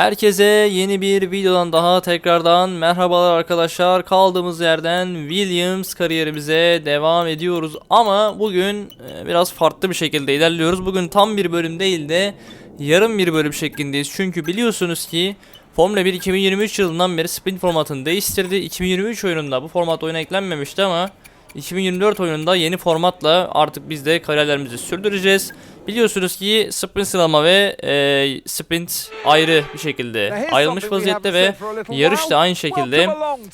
Herkese yeni bir videodan daha tekrardan merhabalar arkadaşlar. Kaldığımız yerden Williams kariyerimize devam ediyoruz. Ama bugün e, biraz farklı bir şekilde ilerliyoruz. Bugün tam bir bölüm değil de yarım bir bölüm şeklindeyiz. Çünkü biliyorsunuz ki Formula 1 2023 yılından beri sprint formatını değiştirdi. 2023 oyununda bu format oyuna eklenmemişti ama 2024 oyununda yeni formatla artık biz de kariyerlerimizi sürdüreceğiz. Biliyorsunuz ki sprint sıralama ve e, sprint ayrı bir şekilde ayrılmış vaziyette ve yarış da aynı şekilde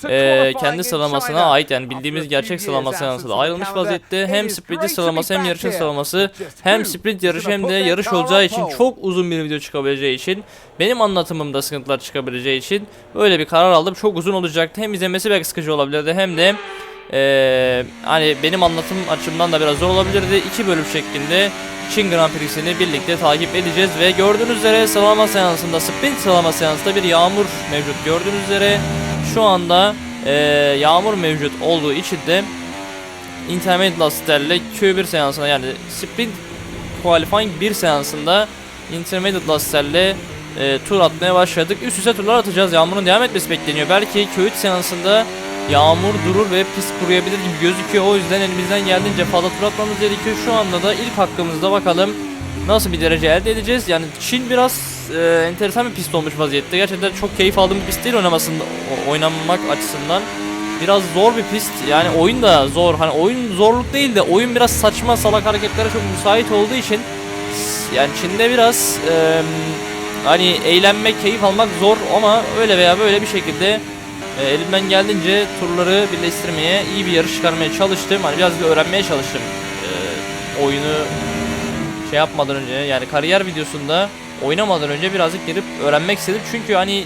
e, kendi sıralamasına ait yani bildiğimiz gerçek sıralamasına da ayrılmış vaziyette. Hem sprint sıralaması hem yarışın sıralaması hem sprint yarışı hem de yarış olacağı için çok uzun bir video çıkabileceği için benim anlatımımda sıkıntılar çıkabileceği için böyle bir karar aldım. Çok uzun olacaktı. Hem izlemesi belki sıkıcı olabilirdi hem de ee, hani benim anlatım açımdan da biraz zor olabilirdi. İki bölüm şeklinde Çin Grand Prix'sini birlikte takip edeceğiz ve gördüğünüz üzere sıralama seansında sprint sıralama seansında bir yağmur mevcut gördüğünüz üzere şu anda ee, yağmur mevcut olduğu için de Intermediate lastiklerle Q1 seansına yani sprint qualifying 1 seansında Intermediate lastiklerle e, tur atmaya başladık. Üst üste turlar atacağız. Yağmurun devam etmesi bekleniyor. Belki Q3 seansında yağmur durur ve pist kuruyabilir gibi gözüküyor. O yüzden elimizden geldiğince fazla tur atmamız gerekiyor. Şu anda da ilk hakkımızda bakalım nasıl bir derece elde edeceğiz. Yani Çin biraz e, enteresan bir pist olmuş vaziyette. Gerçekten çok keyif aldığım bir pist değil oynamasında, oynamak açısından. Biraz zor bir pist. Yani oyun da zor. Hani oyun zorluk değil de oyun biraz saçma salak hareketlere çok müsait olduğu için yani Çin'de biraz e, hani eğlenmek, keyif almak zor ama öyle veya böyle bir şekilde e, elimden geldiğince turları birleştirmeye, iyi bir yarış çıkarmaya çalıştım. Hani biraz bir öğrenmeye çalıştım. E, oyunu şey yapmadan önce yani kariyer videosunda oynamadan önce birazcık girip öğrenmek istedim. Çünkü hani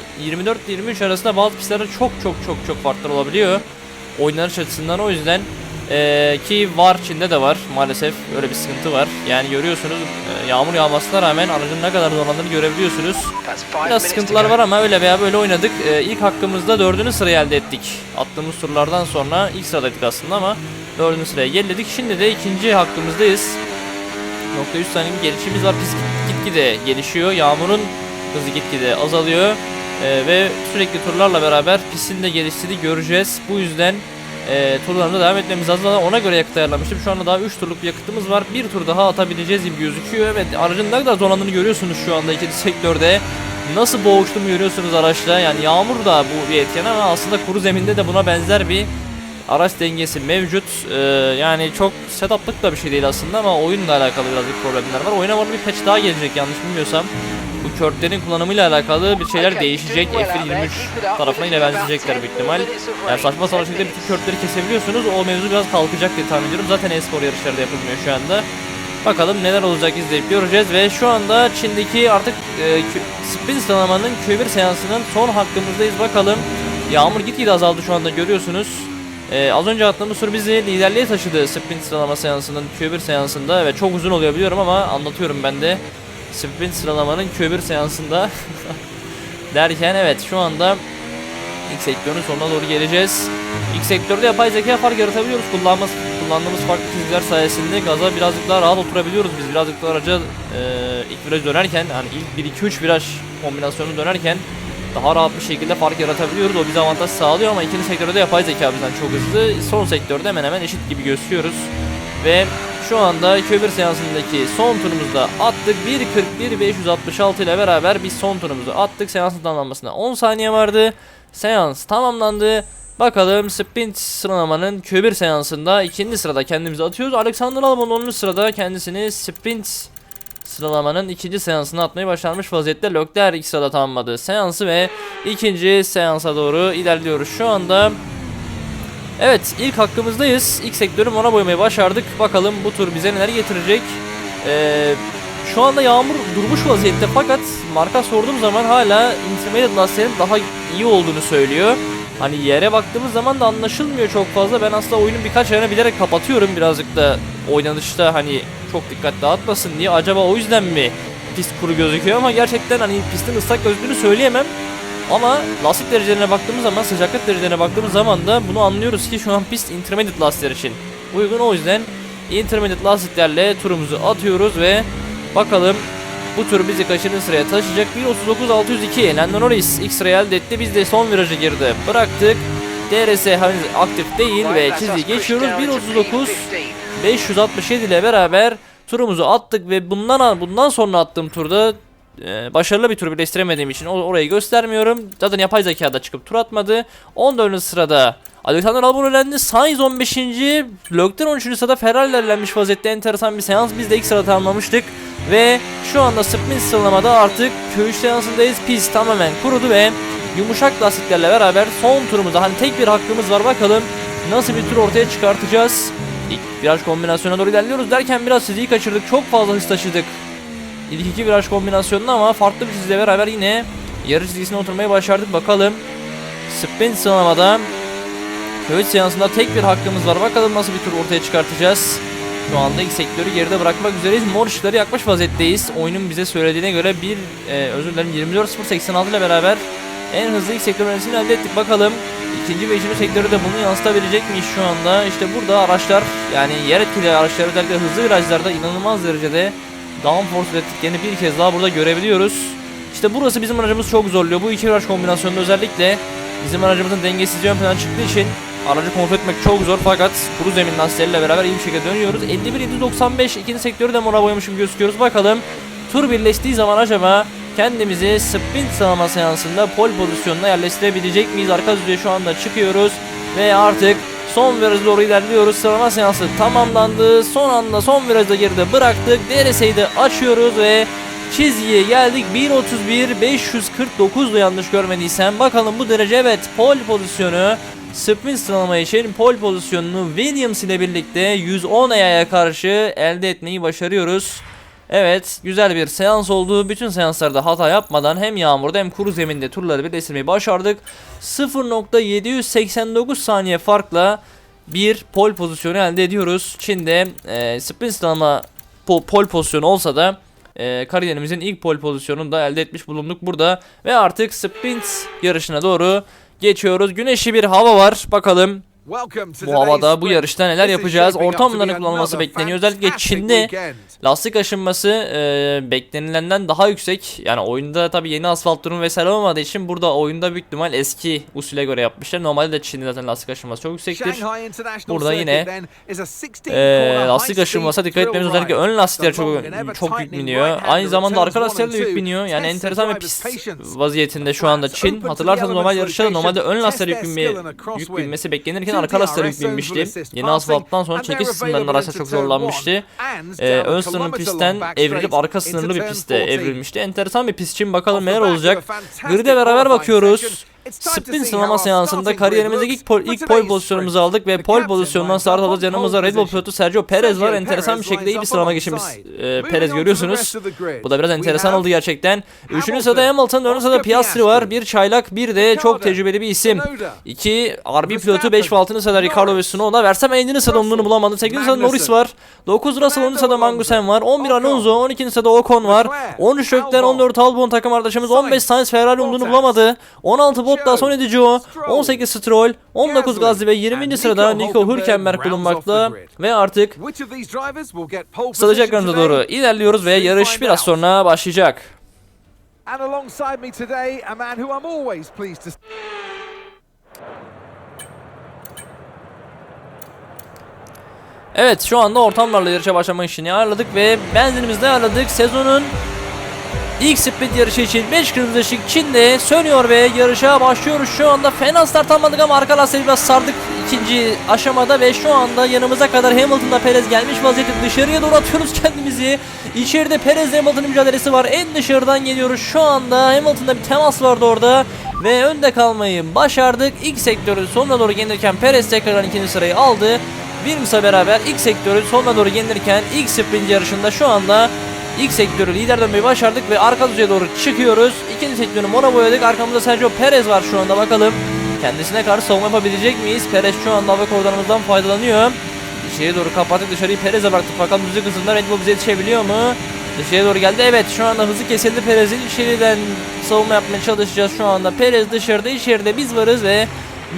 24-23 arasında bazı pistlerde çok çok çok çok farklar olabiliyor. Oynanış açısından o yüzden e, ki var Çin'de de var maalesef öyle bir sıkıntı var. Yani görüyorsunuz e, yağmur yağmasına rağmen aracın ne kadar zorlandığını görebiliyorsunuz. Biraz sıkıntılar var ama öyle veya böyle oynadık. Ee, ilk hakkımızda dördüncü sırayı elde ettik. Attığımız turlardan sonra ilk sıradaydık aslında ama dördüncü sıraya geriledik. Şimdi de ikinci hakkımızdayız. Nokta 3 saniye gelişimiz var. Git- gitgide gelişiyor. Yağmurun hızı gitgide azalıyor. Ee, ve sürekli turlarla beraber pistin de geliştiğini göreceğiz. Bu yüzden e, turlarına devam etmemiz lazım. Ona göre yakıt ayarlamıştım. Şu anda daha 3 turluk bir yakıtımız var. Bir tur daha atabileceğiz gibi gözüküyor. Evet aracın ne kadar zorlandığını görüyorsunuz şu anda ikinci sektörde. Nasıl boğuştuğumu görüyorsunuz araçta. Yani yağmur da bu bir etken ama aslında kuru zeminde de buna benzer bir araç dengesi mevcut. Ee, yani çok setuplık da bir şey değil aslında ama oyunla alakalı birazcık problemler var. Oyuna bu bir patch daha gelecek yanlış bilmiyorsam. Bu körtlerin kullanımıyla alakalı bir şeyler değişecek. F1 23 tarafına yine benzeyecekler büyük ihtimal. Yani saçma sapan şekilde bütün körtleri kesebiliyorsunuz. O mevzu biraz kalkacak diye tahmin ediyorum. Zaten e-spor yarışları da yapılmıyor şu anda. Bakalım neler olacak izleyip göreceğiz ve şu anda Çin'deki artık e, sprint sıralamanın Q1 seansının son hakkımızdayız bakalım. Yağmur gitgide azaldı şu anda görüyorsunuz. E, az önce attığımız tur bizi liderliğe taşıdı sprint sıralama seansının Q1 seansında. Evet çok uzun oluyor biliyorum ama anlatıyorum ben de. Sprint sıralamanın Q1 seansında derken evet şu anda ilk sektörün sonuna doğru geleceğiz. İlk sektörde yapay zeka fark yaratabiliyoruz. Kullanmamız, kullandığımız farklı çizgiler sayesinde gaza birazcık daha rahat oturabiliyoruz. Biz birazcık da araca e, ilk viraj dönerken hani ilk 1-2-3 viraj kombinasyonu dönerken daha rahat bir şekilde fark yaratabiliyoruz. O bize avantaj sağlıyor ama ikinci sektörde yapay zeka bizden çok hızlı. Son sektörde hemen hemen eşit gibi gözüküyoruz. Ve şu anda Q1 seansındaki son turumuzda attık. 1.41.566 ile beraber biz son turumuzu attık. Seansın tamamlanmasına 10 saniye vardı. Seans tamamlandı. Bakalım sprint sıralamanın Q1 seansında ikinci sırada kendimizi atıyoruz. Alexander Albon 10. sırada kendisini sprint sıralamanın ikinci seansını atmayı başarmış vaziyette. Leclerc ilk sırada tamamladı seansı ve ikinci seansa doğru ilerliyoruz şu anda. Evet ilk hakkımızdayız. İlk sektörü ona boyamayı başardık. Bakalım bu tur bize neler getirecek. Ee, şu anda yağmur durmuş vaziyette fakat marka sorduğum zaman hala intermediate lastiklerin daha iyi olduğunu söylüyor. Hani yere baktığımız zaman da anlaşılmıyor çok fazla. Ben aslında oyunun birkaç ayarını bilerek kapatıyorum birazcık da oynanışta hani çok dikkat dağıtmasın diye. Acaba o yüzden mi pist kuru gözüküyor ama gerçekten hani pistin ıslak gözüktüğünü söyleyemem. Ama lastik derecelerine baktığımız zaman, sıcaklık derecelerine baktığımız zaman da bunu anlıyoruz ki şu an pist intermediate lastikler için uygun. O yüzden intermediate lastiklerle turumuzu atıyoruz ve bakalım bu tur bizi kaçıncı sıraya taşıyacak? 1.39.602 Lando Norris ilk sıraya elde etti. Biz de son viraja girdi. Bıraktık. DRS henüz aktif değil ve çizgiyi geçiyoruz. 1.39 567 ile beraber turumuzu attık ve bundan bundan sonra attığım turda e, başarılı bir tur birleştiremediğim için orayı göstermiyorum. Zaten yapay zekada çıkıp tur atmadı. 14. sırada Alexander Albon elendi. Sainz 15. Leclerc 13. sırada Ferrari elenmiş vaziyette enteresan bir seans. Biz de ilk sırada tamamlamıştık. Ve şu anda sprint sıralamada artık Q3 seansındayız. Pist tamamen kurudu ve yumuşak lastiklerle beraber son turumuza hani tek bir hakkımız var bakalım nasıl bir tur ortaya çıkartacağız. İlk viraj kombinasyona doğru ilerliyoruz derken biraz çizgiyi kaçırdık. Çok fazla hız taşıdık. İlk iki viraj kombinasyonunda ama farklı bir çizgiyle beraber yine yarış çizgisine oturmayı başardık. Bakalım sprint sıralamada Köğüt seansında tek bir hakkımız var. Bakalım nasıl bir tur ortaya çıkartacağız. Şu anda ilk sektörü geride bırakmak üzereyiz. Mor ışıkları yakmış vaziyetteyiz. Oyunun bize söylediğine göre bir e, özür dilerim 24.086 ile beraber en hızlı ilk sektör öncesini elde ettik. Bakalım ikinci ve üçüncü sektörü de bunu yansıtabilecek miyiz şu anda? İşte burada araçlar yani yer etkili araçlar özellikle hızlı virajlarda inanılmaz derecede downforce ürettiklerini bir kez daha burada görebiliyoruz. İşte burası bizim aracımız çok zorluyor. Bu iki viraj kombinasyonunda özellikle bizim aracımızın dengesizliği ön plana çıktığı için aracı kontrol etmek çok zor fakat kuru zemin lastikleriyle beraber iyi bir şekilde dönüyoruz. 51-795 ikinci sektörü de mora boyamışım gözüküyoruz. Bakalım tur birleştiği zaman acaba kendimizi sprint sıralama seansında pole pozisyonuna yerleştirebilecek miyiz? Arka düzeye şu anda çıkıyoruz ve artık son viraja doğru ilerliyoruz. Sıralama seansı tamamlandı. Son anda son virajda geride bıraktık. DRS'yi de açıyoruz ve çizgiye geldik. 1.31 549 yanlış görmediysem. Bakalım bu derece evet pole pozisyonu sprint sıralama için pole pozisyonunu Williams ile birlikte 110 EYA'ya karşı elde etmeyi başarıyoruz. Evet güzel bir seans oldu. Bütün seanslarda hata yapmadan hem yağmurda hem kuru zeminde turları birleştirmeyi başardık. 0.789 saniye farkla bir pole pozisyonu elde ediyoruz. Çin'de e, sprint sıralama po- pole pozisyonu olsa da e, kariyerimizin ilk pole pozisyonunu da elde etmiş bulunduk burada. Ve artık sprint yarışına doğru geçiyoruz. Güneşli bir hava var. Bakalım Bu havada bu yarışta neler yapacağız? Ortamların kullanılması bekleniyor. Özellikle Çin'de Lastik aşınması e, beklenilenden daha yüksek. Yani oyunda tabi yeni asfalt durumu vesaire olmadığı için burada oyunda büyük ihtimal eski usule göre yapmışlar. Normalde de Çin'de zaten lastik aşınması çok yüksektir. Burada yine Ee, lastik aşınmasına dikkat etmemiz özellikle ön lastikler çok çok yük biniyor. Aynı zamanda arka lastikler de yük biniyor. Yani enteresan bir pist vaziyetinde şu anda Çin. Hatırlarsanız normal yarışta normalde ön lastikler yük, binmeye, yük binmesi beklenirken arka lastikler yük binmişti. Yeni asfalttan sonra çekiş kısımlarının araçlar çok zorlanmıştı. Ee, ön sınırlı pistten evrilip arka sınırlı bir piste evrilmişti. Enteresan bir pist için bakalım neler olacak. Grid'e beraber bakıyoruz. Sprint sınama seansında kariyerimizdeki ilk, pol, ilk pole pozisyonumuzu aldık ve pole pozisyonundan start alacağız. Yanımızda Red Bull pilotu Sergio Perez var. Enteresan bir şekilde iyi bir sıralama geçimiz e, Perez görüyorsunuz. Bu da biraz enteresan oldu gerçekten. Üçüncü sırada Hamilton, dördüncü sırada Piastri var. Bir çaylak, bir de çok tecrübeli bir isim. İki RB pilotu 5 ve 6. sırada Ricardo ve Tsunoda. Versem 50. sırada umduğunu bulamadı. 8. sırada Norris var. 9 Russell, 10. sırada Magnussen var. 11 Alonso, 12. sırada Ocon var. 13 Leclerc, 14 Albon takım arkadaşımız. 15 Sainz Ferrari umduğunu bulamadı. 16 Bottas, 17 Gio, 18 Stroll, 19 Gasly ve 20. sırada Nico Hülkenberg bulunmakta. Ve artık strateji ekranına doğru ilerliyoruz ve yarış biraz sonra başlayacak. And alongside me today, a man who I'm always pleased to Evet şu anda ortamlarla yarışa başlamak için ayarladık ve benzinimizi de ayarladık. Sezonun ilk sprint yarışı için 5 kırmızı ışık Çin'de sönüyor ve yarışa başlıyoruz. Şu anda fena start almadık ama arka lastiği biraz sardık ikinci aşamada ve şu anda yanımıza kadar Hamilton'da Perez gelmiş vaziyette dışarıya doğru atıyoruz kendimizi. İçeride Perez Hamilton mücadelesi var. En dışarıdan geliyoruz. Şu anda Hamilton'da bir temas vardı orada ve önde kalmayı başardık. İlk sektörün sonuna doğru gelirken Perez tekrardan ikinci sırayı aldı. Williams'la beraber ilk sektörün sonuna doğru gelirken ilk sprint yarışında şu anda ilk sektörü lider dönmeyi başardık ve arka düzeye doğru çıkıyoruz. İkinci sektörü mora boyadık. Arkamızda Sergio Perez var şu anda bakalım. Kendisine karşı savunma yapabilecek miyiz? Perez şu anda hava koridorumuzdan faydalanıyor. İçeriye doğru kapattık dışarıyı Perez'e bıraktık. Bakalım düzlük hızında Red Bull bize yetişebiliyor mu? Dışarıya doğru geldi. Evet şu anda hızı kesildi Perez'in. içeriden savunma yapmaya çalışacağız şu anda. Perez dışarıda içeride biz varız ve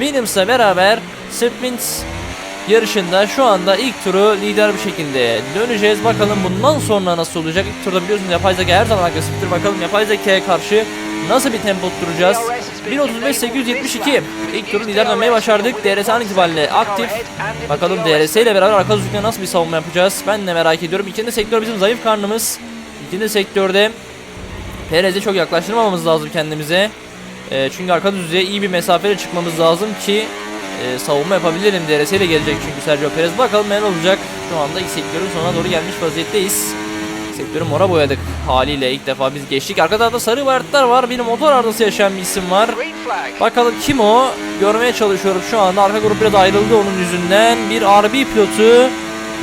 Williams'la beraber sprint yarışında şu anda ilk turu lider bir şekilde döneceğiz. Bakalım bundan sonra nasıl olacak? İlk turda biliyorsunuz yapay zeka her zaman agresiftir. Bakalım yapay zekaya karşı nasıl bir tempo tutturacağız? 1.35.872 İlk turu lider dönmeyi başardık. DRS an itibariyle aktif. Bakalım DRS ile beraber arka düzlükte nasıl bir savunma yapacağız? Ben de merak ediyorum. İkinci sektör bizim zayıf karnımız. İkinci sektörde Perez'e çok yaklaştırmamamız lazım kendimize. Ee, çünkü arka düzlüğe iyi bir mesafeyle çıkmamız lazım ki e, savunma yapabilirim. DRS ile gelecek çünkü Sergio Perez. Bakalım neler olacak. Şu anda sektörün sonuna doğru gelmiş vaziyetteyiz. Sektörü mora boyadık haliyle ilk defa biz geçtik. Arka tarafta sarı bayraklar var. Bir motor arızası yaşayan bir isim var. Bakalım kim o? Görmeye çalışıyorum şu anda. Arka grup biraz ayrıldı onun yüzünden. Bir RB pilotu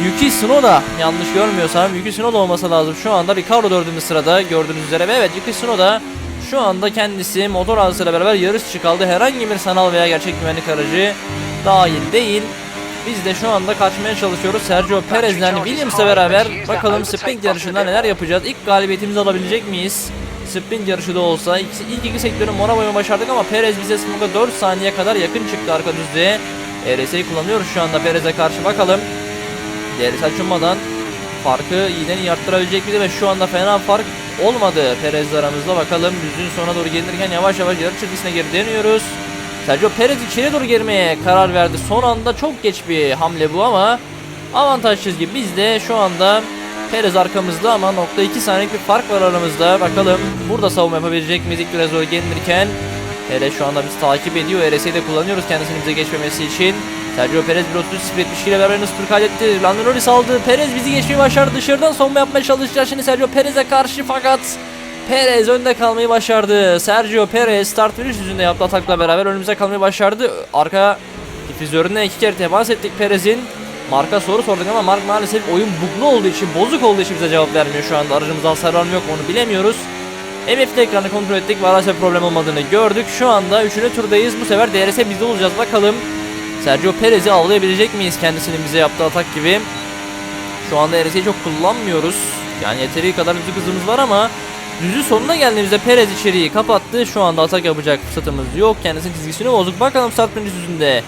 Yuki Tsunoda. Yanlış görmüyorsam Yuki Tsunoda olması lazım. Şu anda Ricardo dördüncü sırada gördüğünüz üzere. Ve evet Yuki Tsunoda şu anda kendisi motor arızasıyla beraber yarışçı kaldı. Herhangi bir sanal veya gerçek güvenlik aracı dahil değil. Biz de şu anda kaçmaya çalışıyoruz. Sergio Perez'den Williams'la beraber bakalım sprint yarışında neler yapacağız. İlk galibiyetimizi alabilecek miyiz? Sprint yarışı da olsa ilk, iki sektörün mora boyama başardık ama Perez bize smoke'a 4 saniye kadar yakın çıktı arka düzlüğe. ERS'yi kullanıyoruz şu anda Perez'e karşı bakalım. DRS açılmadan farkı iyiden iyi arttırabilecek miydi ve şu anda fena fark olmadı Perez'le aramızda bakalım düzlüğün sonuna doğru gelirken yavaş yavaş yarış çizgisine geri dönüyoruz. Sergio Perez içeri doğru girmeye karar verdi. Son anda çok geç bir hamle bu ama avantaj çizgi bizde şu anda Perez arkamızda ama nokta 2 saniyelik bir fark var aramızda. Bakalım burada savunma yapabilecek miyiz ilk biraz doğru gelirken. Perez şu anda bizi takip ediyor. RS'yi de kullanıyoruz kendisini bize geçmemesi için. Sergio Perez 1.33.72 ile beraber nasıl tur kaydetti. Lando Norris aldı. Perez bizi geçmeyi başardı. Dışarıdan savunma yapmaya çalışacağız şimdi Sergio Perez'e karşı fakat Perez önde kalmayı başardı. Sergio Perez start finish yüzünde yaptığı atakla beraber önümüze kalmayı başardı. Arka difüzörüne iki kere temas ettik Perez'in. Marka soru sorduk ama Mark maalesef oyun buglu olduğu için, bozuk olduğu için bize cevap vermiyor şu anda. Aracımızda hasar yok onu bilemiyoruz. MF'li ekranı kontrol ettik ve bir problem olmadığını gördük. Şu anda 3. turdayız. Bu sefer DRS bizde olacağız. Bakalım Sergio Perez'i avlayabilecek miyiz kendisinin bize yaptığı atak gibi. Şu anda RS'yi çok kullanmıyoruz. Yani yeteri kadar düzlük hızımız var ama düzü sonuna geldiğimizde Perez içeriği kapattı. Şu anda atak yapacak fırsatımız yok. Kendisinin çizgisini bozduk. Bakalım start yüzünde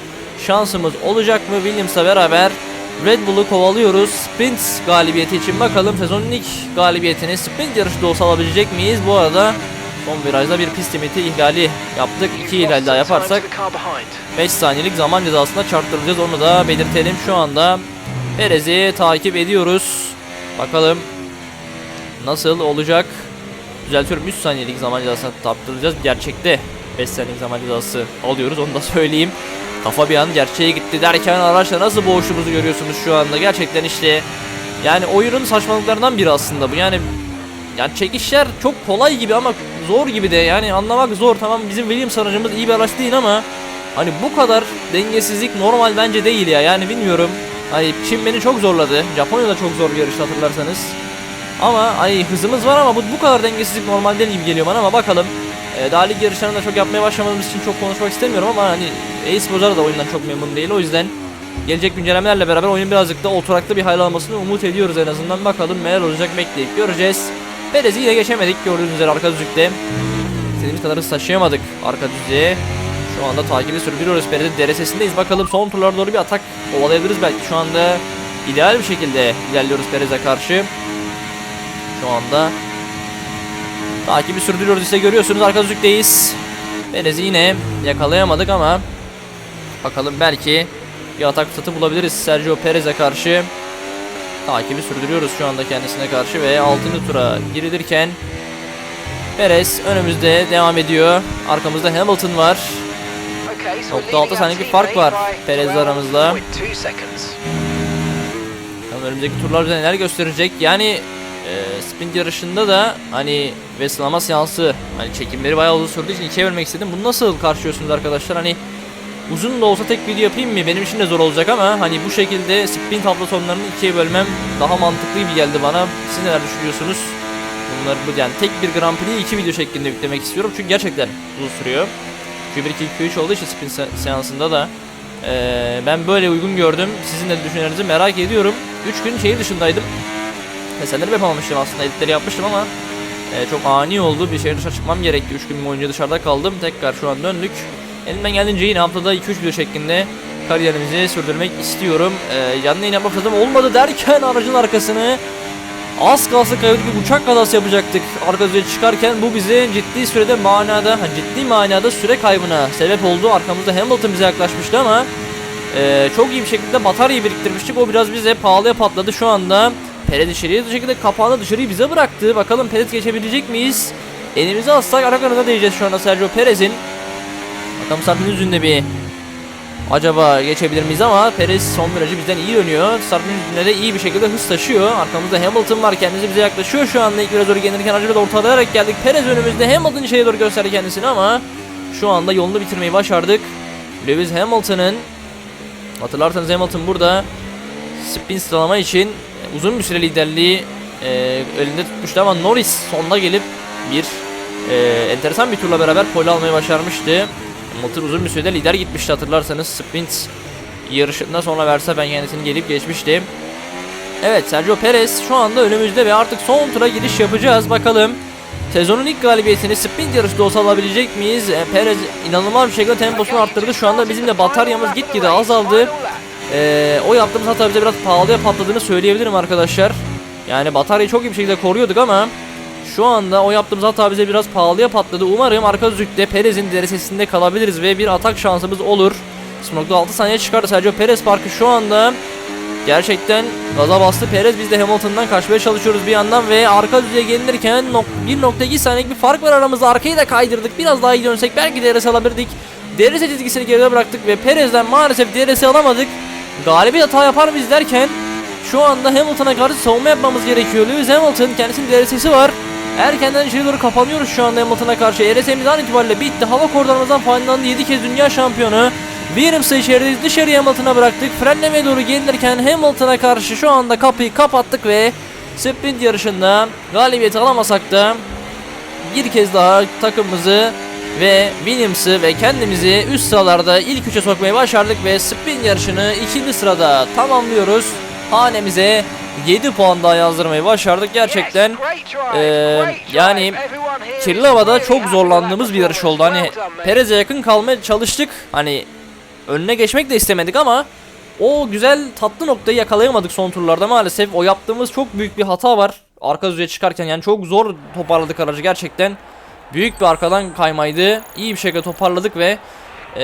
şansımız olacak mı? Williams'la beraber Red Bull'u kovalıyoruz. Sprint galibiyeti için bakalım sezonun ilk galibiyetini sprint yarışı da olsa alabilecek miyiz? Bu arada son virajda bir pist limiti ihlali yaptık. İki ihlal daha yaparsak 5 saniyelik zaman cezasına çarptırılacağız. Onu da belirtelim şu anda. Perez'i takip ediyoruz. Bakalım nasıl olacak. Düzeltiyorum 3 saniyelik zaman cezasına çarptırılacağız. Gerçekte 5 saniyelik zaman cezası alıyoruz onu da söyleyeyim. Kafa bir an gerçeğe gitti derken araçla nasıl boğuştuğumuzu görüyorsunuz şu anda. Gerçekten işte yani oyunun saçmalıklarından biri aslında bu. Yani yani çekişler çok kolay gibi ama zor gibi de yani anlamak zor. Tamam bizim Williams aracımız iyi bir araç değil ama hani bu kadar dengesizlik normal bence değil ya. Yani bilmiyorum. Hani Çin beni çok zorladı. Japonya'da çok zor bir yarıştı hatırlarsanız. Ama ay hızımız var ama bu bu kadar dengesizlik normal değil gibi geliyor bana ama bakalım. Ee, daha lig yarışlarını da çok yapmaya başlamadığımız için çok konuşmak istemiyorum ama hani e-sporcular da oyundan çok memnun değil. O yüzden gelecek güncellemelerle beraber oyunun birazcık da oturaklı bir hal almasını umut ediyoruz en azından. Bakalım neler olacak bekleyip göreceğiz. Perez'i yine geçemedik gördüğünüz üzere arka düzlükte. İstediğimiz kadar hız taşıyamadık arka düzlüğe. Şu anda takibi sürdürüyoruz. Perez'in DRS'sindeyiz. Bakalım son turlara doğru bir atak kovalayabiliriz belki. Şu anda ideal bir şekilde ilerliyoruz Perez'e karşı. Şu anda takibi sürdürüyoruz işte görüyorsunuz arka düzlükteyiz. Perez'i yine yakalayamadık ama bakalım belki bir atak fırsatı bulabiliriz Sergio Perez'e karşı. Takibi sürdürüyoruz şu anda kendisine karşı ve 6. tura girilirken Perez önümüzde devam ediyor. Arkamızda Hamilton var. Nokta altı saniyelik bir fark var Perez'le aramızda. Bakalım önümüzdeki turlar bize neler gösterecek. Yani e, sprint yarışında da hani Vesselama seansı hani çekimleri bayağı uzun sürdüğü için ikiye bölmek istedim. Bunu nasıl karşılıyorsunuz arkadaşlar? Hani uzun da olsa tek video yapayım mı? Benim için de zor olacak ama hani bu şekilde sprint hafta sonlarını ikiye bölmem daha mantıklı gibi geldi bana. Siz neler düşünüyorsunuz? Bunları bu yani tek bir Grand Prix'i iki video şeklinde yüklemek istiyorum. Çünkü gerçekten uzun sürüyor. Q1 2 3 olduğu için sprint se- seansında da eee, ben böyle uygun gördüm. Sizin de düşüncelerinizi merak ediyorum. 3 gün şehir dışındaydım. Meseleleri yapamamıştım aslında. Editleri yapmıştım ama e, çok ani oldu. Bir şehir dışına çıkmam gerekti. 3 gün boyunca dışarıda kaldım. Tekrar şu an döndük. Elimden geldiğince yine haftada 2-3 video şeklinde kariyerimizi sürdürmek istiyorum. Ee, yanına yine fırsatım olmadı derken aracın arkasını az kalsın kaybedip bir uçak kazası yapacaktık. Arka düzeye çıkarken bu bize ciddi sürede manada, ciddi manada süre kaybına sebep oldu. Arkamızda Hamilton bize yaklaşmıştı ama ee, çok iyi bir şekilde bataryayı biriktirmiştik. O biraz bize pahalıya patladı. Şu anda Perez içeriye bir şekilde kapağını dışarıyı bize bıraktı. Bakalım Perez geçebilecek miyiz? Elimizi alsak ara kanada değeceğiz şu anda Sergio Perez'in. Bakalım Sarp'ın yüzünde bir acaba geçebilir miyiz ama Perez son virajı bizden iyi dönüyor. Sarp'ın yüzünde de iyi bir şekilde hız taşıyor. Arkamızda Hamilton var kendisi bize yaklaşıyor şu anda ilk viraja doğru gelirken aracı da ortalayarak geldik. Perez önümüzde Hamilton içeriye doğru gösterdi kendisini ama şu anda yolunu bitirmeyi başardık. Lewis Hamilton'ın Hatırlarsanız Hamilton burada spin sıralama için uzun bir süre liderliği e, elinde tutmuştu ama Norris sonda gelip bir e, enteresan bir turla beraber pole almayı başarmıştı. Hamilton uzun bir sürede lider gitmişti hatırlarsanız sprint yarışından sonra Verstappen kendisini gelip geçmişti. Evet Sergio Perez şu anda önümüzde ve artık son tura giriş yapacağız bakalım. Sezonun ilk galibiyetini sprint yarışta olsa alabilecek miyiz? E, Perez inanılmaz bir şekilde temposunu arttırdı. Şu anda bizim de bataryamız gitgide azaldı. E, o yaptığımız hata bize biraz pahalıya patladığını söyleyebilirim arkadaşlar. Yani bataryayı çok iyi bir şekilde koruyorduk ama şu anda o yaptığımız hata bize biraz pahalıya patladı. Umarım arka düzlükte Perez'in DRS'sinde kalabiliriz ve bir atak şansımız olur. 0.6 saniye çıkardı. Sergio Perez farkı şu anda Gerçekten gaza bastı. Perez biz de Hamilton'dan kaçmaya çalışıyoruz bir yandan ve arka düzeye gelinirken nok- 1.2 saniyelik bir fark var aramızda. Arkayı da kaydırdık. Biraz daha iyi dönsek belki DRS alabilirdik. DRS çizgisini geride bıraktık ve Perez'den maalesef DRS alamadık. Galibiyet hata yapar mıyız derken şu anda Hamilton'a karşı savunma yapmamız gerekiyor. Lewis Hamilton kendisinin DRS'si var Erkenden içeri kapanıyoruz şu anda Hamilton'a karşı. ERS'imiz an itibariyle bitti. Hava koridorumuzdan faydalandı. 7 kez dünya şampiyonu. Williams'ı içerideyiz. Dışarıya Hamilton'a bıraktık. Frenlemeye doğru gelirken Hamilton'a karşı şu anda kapıyı kapattık ve sprint yarışında galibiyeti alamasak da bir kez daha takımımızı ve Williams'ı ve kendimizi üst sıralarda ilk üçe sokmayı başardık ve sprint yarışını ikinci sırada tamamlıyoruz. Hanemize 7 puan daha yazdırmayı başardık. Gerçekten eee, yani kirli havada çok zorlandığımız bir yarış oldu. Hani Perez'e yakın kalmaya çalıştık. Hani önüne geçmek de istemedik ama o güzel tatlı noktayı yakalayamadık son turlarda maalesef. O yaptığımız çok büyük bir hata var. Arka düzeye çıkarken yani çok zor toparladık aracı gerçekten. Büyük bir arkadan kaymaydı. İyi bir şekilde toparladık ve eee,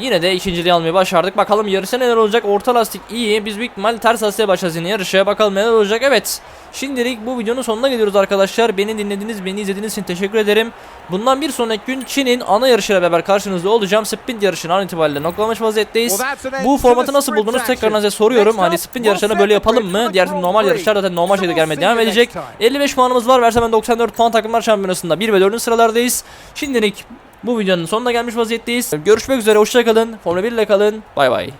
yine de ikinciliği almayı başardık. Bakalım yarışta neler olacak. Orta lastik iyi. Biz büyük ihtimal ters lastiğe başlayacağız yine yarışa. Bakalım neler olacak. Evet. Şimdilik bu videonun sonuna geliyoruz arkadaşlar. Beni dinlediğiniz, beni izlediğiniz için teşekkür ederim. Bundan bir sonraki gün Çin'in ana yarışıyla beraber karşınızda olacağım. Sprint yarışını an itibariyle noktalamış vaziyetteyiz. Bu formatı nasıl buldunuz tekrar size soruyorum. Hani sprint yarışlarını böyle yapalım mı? Diğer normal yarışlar zaten normal şekilde gelmeye devam edecek. 55 puanımız var. Versemen 94 puan takımlar şampiyonasında 1 ve 4. sıralardayız. Şimdilik bu videonun sonuna gelmiş vaziyetteyiz. Görüşmek üzere. Hoşçakalın. Formula 1 ile kalın. Bay bay.